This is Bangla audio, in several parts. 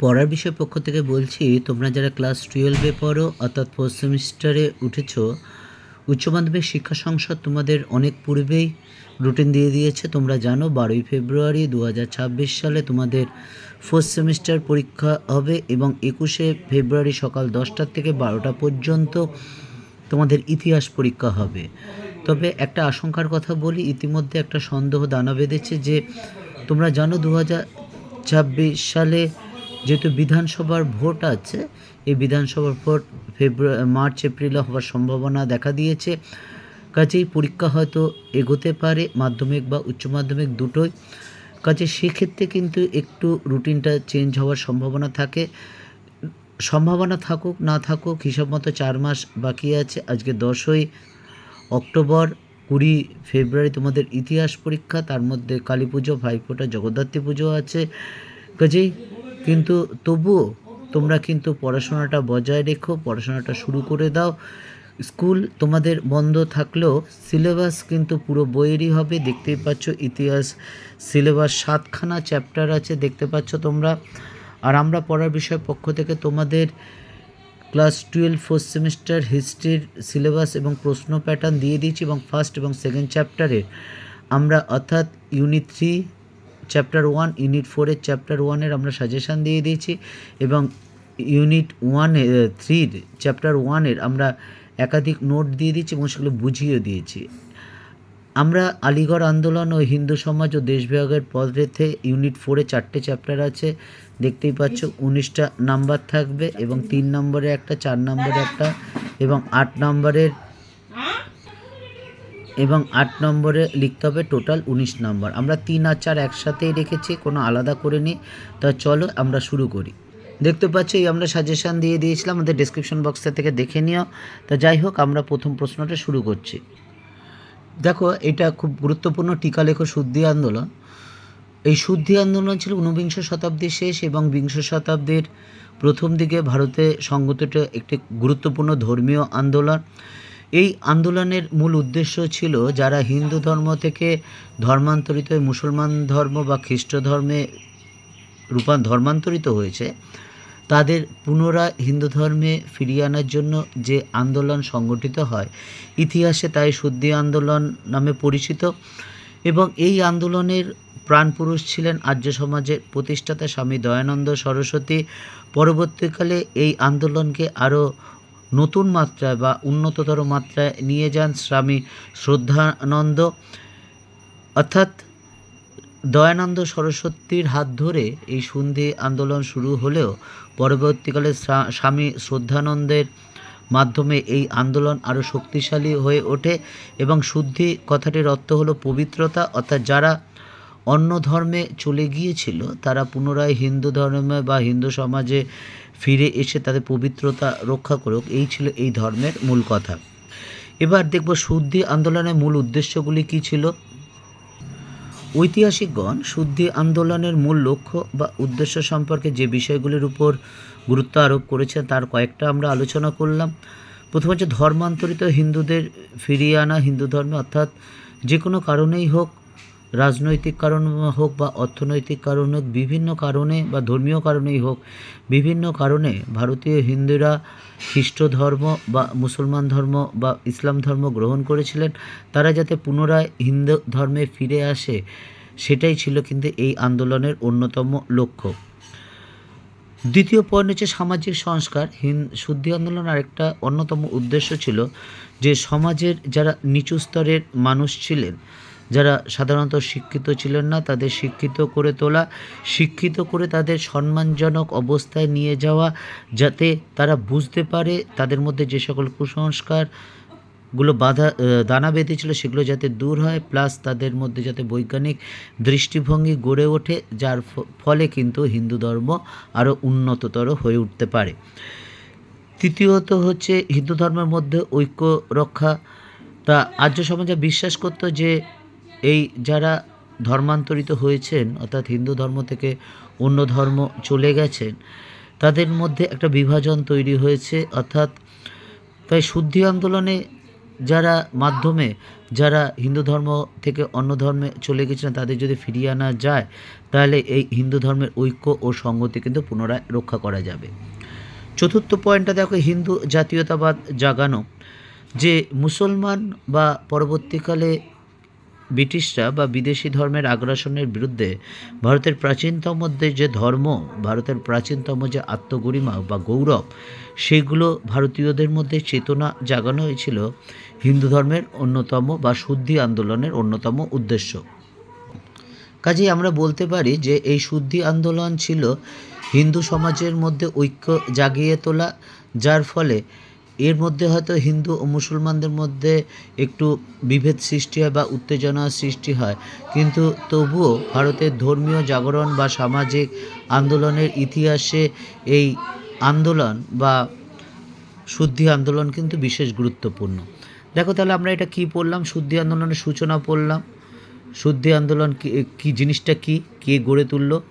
পড়ার বিষয় পক্ষ থেকে বলছি, তোমরা যারা ক্লাস টুয়েলভে পড়ো অর্থাৎ ফোর্থ সেমিস্টারে উঠেছো, উচ্চ মাধ্যমিক শিক্ষা সংসদ তোমাদের অনেক পূর্বেই রুটিন দিয়ে দিয়েছে। তোমরা জানো বারোই ফেব্রুয়ারি দু হাজার ছাব্বিশ সালে তোমাদের ফোর্থ সেমিস্টার পরীক্ষা হবে এবং একুশে ফেব্রুয়ারি সকাল দশটার থেকে বারোটা পর্যন্ত তোমাদের ইতিহাস পরীক্ষা হবে। তবে একটা আশঙ্কার কথা বলি, ইতিমধ্যে একটা সন্দেহ দানা বেঁধেছে যে তোমরা জানো দু হাজার ছাব্বিশ সালে যেহেতু বিধানসভার ভোট আছে, এই বিধানসভার ভোট ফেব্রুয়ারি মার্চ, এপ্রিলে হওয়ার সম্ভাবনা দেখা দিয়েছে। কাজেই পরীক্ষা হয়তো এগোতে পারে, মাধ্যমিক বা উচ্চ মাধ্যমিক দুটোই। কাজে সেক্ষেত্রে কিন্তু একটু রুটিনটা চেঞ্জ হওয়ার সম্ভাবনা থাকে। সম্ভাবনা থাকুক, না থাকুক, হিসাব মতো চার মাস বাকি আছে। আজকে দশই অক্টোবর, কুড়ি ফেব্রুয়ারি তোমাদের ইতিহাস পরীক্ষা, তার মধ্যে কালী পুজো, ভাইফোঁটা, জগদ্ধাত্রী পুজো আছে। কাজেই কিন্তু তবুও তোমরা কিন্তু পড়াশোনাটা বজায় রেখো, পড়াশোনাটা শুরু করে দাও। স্কুল তোমাদের বন্ধ থাকলেও সিলেবাস কিন্তু পুরো বইয়েরই হবে। দেখতেই পাচ্ছ ইতিহাস, সিলেবাস সাতখানা চ্যাপ্টার আছে, দেখতে পাচ্ছ তোমরা। আর আমরা পড়ার বিষয় পক্ষ থেকে তোমাদের ক্লাস টুয়েলভ, ফোর্থ সেমিস্টার হিস্ট্রির সিলেবাস এবং প্রশ্ন প্যাটার্ন দিয়ে দিয়েছি এবং ফার্স্ট এবং সেকেন্ড চ্যাপ্টারে আমরা অর্থাৎ unit three chapter one unit ফোরের চ্যাপ্টার ওয়ানের আমরা সাজেশান দিয়ে দিয়েছি এবং ইউনিট ওয়ানে থ্রির চ্যাপ্টার ওয়ানের আমরা একাধিক নোট দিয়ে দিয়েছি এবং সেগুলো বুঝিয়ে দিয়েছি। আমরা আলিগড় আন্দোলন ও হিন্দু সমাজ ও দেশবিভাগের পদরেথে ইউনিট ফোরে চারটে চ্যাপ্টার আছে। দেখতেই পাচ্ছ, উনিশটা নাম্বার থাকবে এবং তিন নম্বরে একটা, চার নম্বরে একটা এবং আট নম্বরের এবং আট নম্বরে লিখতে হবে টোটাল উনিশ নম্বর। আমরা তিন আর চার একসাথেই রেখেছি, কোনো আলাদা করে নিই তা চলো আমরা শুরু করি। দেখতে পাচ্ছি, এই আমরা সাজেশান দিয়ে দিয়েছিলাম, আমাদের ডিসক্রিপশন বক্সটা থেকে দেখে নিও। তা যাই হোক, আমরা প্রথম প্রশ্নটা শুরু করছি। দেখো, এটা খুব গুরুত্বপূর্ণ টিকা লেখো শুদ্ধি আন্দোলন। এই শুদ্ধি আন্দোলন ছিল ঊনবিংশ শতাব্দীর শেষ এবং বিংশ শতাব্দীর প্রথম দিকে ভারতে সংগঠিত একটি গুরুত্বপূর্ণ ধর্মীয় আন্দোলন। এই আন্দোলনের মূল উদ্দেশ্য ছিল যারা হিন্দু ধর্ম থেকে ধর্মান্তরিত মুসলমান ধর্ম বা খ্রিস্ট ধর্মে রূপান, ধর্মান্তরিত হয়েছে, তাদের পুনরায় হিন্দু ধর্মে ফিরিয়ে আনার জন্য যে আন্দোলন সংগঠিত হয়, ইতিহাসে তাই শুদ্ধি আন্দোলন নামে পরিচিত এবং এই আন্দোলনের প্রাণপুরুষ ছিলেন আর্য সমাজের প্রতিষ্ঠাতা স্বামী দয়ানন্দ সরস্বতী। পরবর্তীকালে এই আন্দোলনকে আরও নতুন মাত্রায় বা উন্নততর মাত্রায় নিয়ে যান স্বামী শ্রদ্ধানন্দ। অর্থাৎ দয়ানন্দ সরস্বতীর হাত ধরে এই সন্ধি আন্দোলন শুরু হলেও পরবর্তীকালে স্বামী শ্রদ্ধানন্দের মাধ্যমে এই আন্দোলন আরও শক্তিশালী হয়ে ওঠে এবং শুদ্ধি কথাটির অর্থ হলো পবিত্রতা। অর্থাৎ যারা অন্য ধর্মে চলে গিয়েছিল, তারা পুনরায় হিন্দু ধর্মে বা হিন্দু সমাজে ফিরে এসে তাদের পবিত্রতা রক্ষা করুক, এই ছিল এই ধর্মের মূল কথা। এবার দেখব শুদ্ধি আন্দোলনের মূল উদ্দেশ্যগুলি কী ছিল। ঐতিহাসিকগণ, শুদ্ধি আন্দোলনের মূল লক্ষ্য বা উদ্দেশ্য সম্পর্কে যে বিষয়গুলির উপর গুরুত্ব আরোপ করেছে, তার কয়েকটা আমরা আলোচনা করলাম। প্রথম হচ্ছে ধর্মান্তরিত হিন্দুদের ফিরিয়ে আনা হিন্দু ধর্মে, অর্থাৎ যে কোনো কারণেই হোক রাজনৈতিক কারণ হোক বা অর্থনৈতিক কারণ হোক, বিভিন্ন কারণে বা ধর্মীয় কারণেই হোক, বিভিন্ন কারণে ভারতীয় হিন্দুরা খ্রিস্ট ধর্ম বা মুসলমান ধর্ম বা ইসলাম ধর্ম গ্রহণ করেছিলেন। তারা যাতে পুনরায় হিন্দু ধর্মে ফিরে আসে, সেটাই ছিল কিন্তু এই আন্দোলনের অন্যতম লক্ষ্য। দ্বিতীয় পয়েন্ট হচ্ছে সামাজিক সংস্কার। হিন, শুদ্ধি আন্দোলন আরেকটা অন্যতম উদ্দেশ্য ছিল যে সমাজের যারা নিচু স্তরের মানুষ ছিলেন যারা সাধারণত শিক্ষিত ছিলেন না, তাদের শিক্ষিত করে তোলা, শিক্ষিত করে তাদের সম্মানজনক অবস্থায় নিয়ে যাওয়া, যাতে তারা বুঝতে পারে তাদের মধ্যে যে সকল কুসংস্কারগুলো বাধা দানা বেঁধেছিল সেগুলো যাতে দূর হয় প্লাস তাদের মধ্যে যাতে বৈজ্ঞানিক দৃষ্টিভঙ্গি গড়ে ওঠে, যার ফলে কিন্তু হিন্দু ধর্ম আরও উন্নততর হয়ে উঠতে পারে। তৃতীয়ত হচ্ছে হিন্দু ধর্মের মধ্যে ঐক্য রক্ষা। তা আর্য সমাজে বিশ্বাস করত যে এই যারা ধর্মান্তরিত হয়েছেন, অর্থাৎ হিন্দু ধর্ম থেকে অন্য ধর্ম চলে গেছেন, তাদের মধ্যে একটা বিভাজন তৈরি হয়েছে। অর্থাৎ তাই শুদ্ধি আন্দোলনে যারা মাধ্যমে, যারা হিন্দু ধর্ম থেকে অন্য ধর্মে চলে গেছিলেন তাদের যদি ফিরিয়ে আনা যায়, তাহলে এই হিন্দু ধর্মের ঐক্য ও সংগতি কিন্তু পুনরায় রক্ষা করা যাবে। চতুর্থ পয়েন্টটা দেখো, হিন্দু জাতীয়তাবাদ জাগানো। যে মুসলমান বা পরবর্তীকালে ব্রিটিশরা বা বিদেশি ধর্মের আগ্রাসনের বিরুদ্ধে ভারতের প্রাচীনতম যে ধর্ম, ভারতের প্রাচীনতম যে আত্মগরিমা বা গৌরব, সেগুলো ভারতীয়দের মধ্যে চেতনা জাগানো হয়েছিল হিন্দু ধর্মের অন্যতম বা শুদ্ধি আন্দোলনের অন্যতম উদ্দেশ্য। কাজেই আমরা বলতে পারি যে এই শুদ্ধি আন্দোলন ছিল হিন্দু সমাজের মধ্যে ঐক্য জাগিয়ে তোলা, যার ফলে এর মধ্যে হয়তো হিন্দু ও মুসলমানদের মধ্যে একটু বিভেদ সৃষ্টি হয় বা উত্তেজনা সৃষ্টি হয়। কিন্তু তবুও ভারতের ধর্মীয় জাগরণ বা সামাজিক আন্দোলনের ইতিহাসে এই আন্দোলন বা শুদ্ধি আন্দোলন কিন্তু বিশেষ গুরুত্বপূর্ণ। দেখো তাহলে আমরা এটা কি পড়লাম? শুদ্ধি আন্দোলনের সূচনা পড়লাম। শুদ্ধি আন্দোলন কি, কী জিনিসটা কি? কে গড়ে তুললো?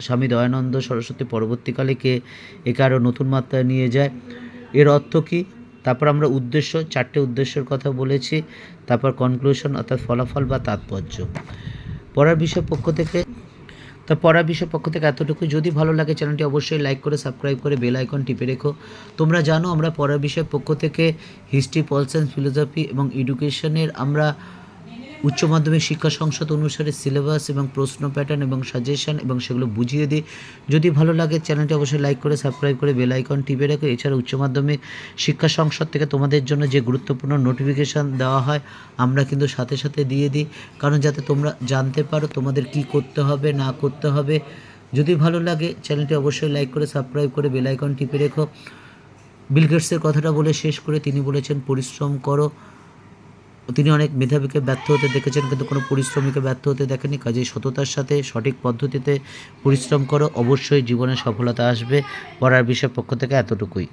স্বামী দয়ানন্দ সরস্বতী পরবর্তীকালে কে একে আরও নতুন মাত্রায় নিয়ে যায়? এর অর্থ কী? তারপর আমরা উদ্দেশ্য, চারটে উদ্দেশ্যের কথা বলেছি। তারপর কনক্লুশন অর্থাৎ ফলাফল বা তাৎপর্য। পড়ার বিষয় পক্ষ থেকে তা পড়ার বিষয় পক্ষ থেকে এতটুকু যদি ভালো লাগে চ্যানেলটি অবশ্যই লাইক করে সাবস্ক্রাইব করে বেল আইকন টিপে রেখো। তোমরা জানো আমরা পড়ার বিষয় পক্ষ থেকে হিস্ট্রি পলস সায়েন্স ফিলোসফি এবং এডুকেশনের আমরা উচ্চ মাধ্যমিক শিক্ষা সংসদ অনুসারে সিলেবাস এবং প্রশ্ন প্যাটার্ন এবং সাজেশন এবং সেগুলো বুঝিয়ে দিই। যদি ভালো লাগে চ্যানেলটি অবশ্যই লাইক করে, সাবস্ক্রাইব করে, বেল আইকন টিপে রেখো। এছাড়া উচ্চ মাধ্যমিক শিক্ষা সংসদ থেকে তোমাদের জন্য যে গুরুত্বপূর্ণ নোটিফিকেশান দেওয়া হয়, আমরা কিন্তু সাথে সাথে দিয়ে দিই। কারণ যাতে তোমরা জানতে পারো তোমাদের কি করতে হবে, না করতে হবে। যদি ভালো লাগে চ্যানেলটি অবশ্যই লাইক করে, সাবস্ক্রাইব করে, বেল আইকন টিপে রেখো। বিল গেটসের কথাটা বলে শেষ করে তিনি বলেছেন, পরিশ্রম করো। তিনি অনেক মেধাবীকে ব্যর্থ হতে দেখেছেন, কিন্তু কোনো পরিশ্রমীকে ব্যর্থ হতে দেখেনি কাজেই সততার সাথে সঠিক পদ্ধতিতে পরিশ্রম করো, অবশ্যই জীবনে সফলতা আসবে। পড়ার বিষয় পক্ষ থেকে এতটুকুই।